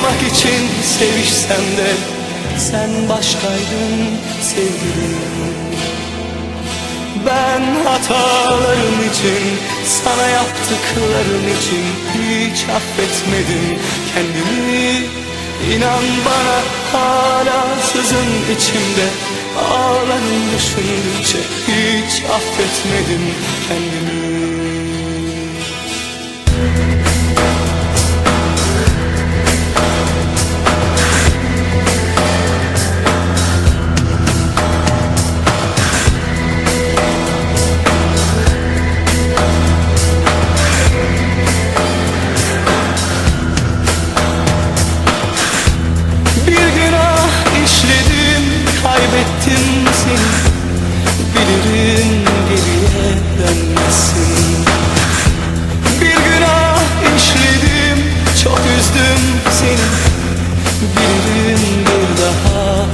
unutmak için sevişsem de Sen başkaydın sevgilim ben hatalarım için, sana yaptıklarım için hiç affetmedim kendimi. İnan bana hala sızın içimde, ağlarım düşündükçe hiç affetmedim kendimi.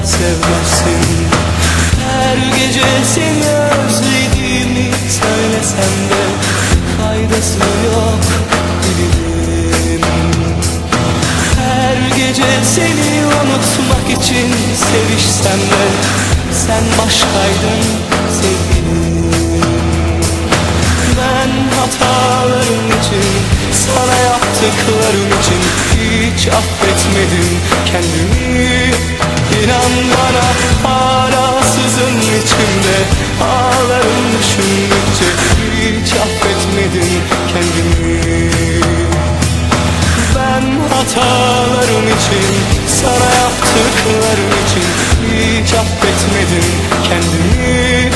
Sevmezsin Her gece seni özlediğimi söylesem de Faydası yok bilirim her gece seni unutmak için sevişsem de Sen başkaydın sevgilim. Ben hatalarım için Sana yaptıklarım için Hiç affetmedim kendimi İnan bana hala sızın içimde Ağlarım düşündükçe. Hiç affetmedim kendimi. Ben hatalarım için Sana yaptıklarım için Hiç affetmedim kendimi.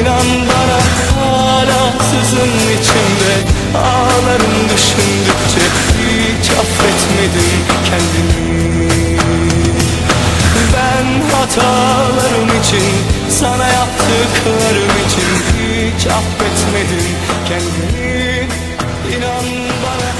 İnan bana hala sızın içimde Ağlarım düşündükçe. Hiç affetmedim Sana yaptıklarım için Hiç affetmedim kendimi İnan bana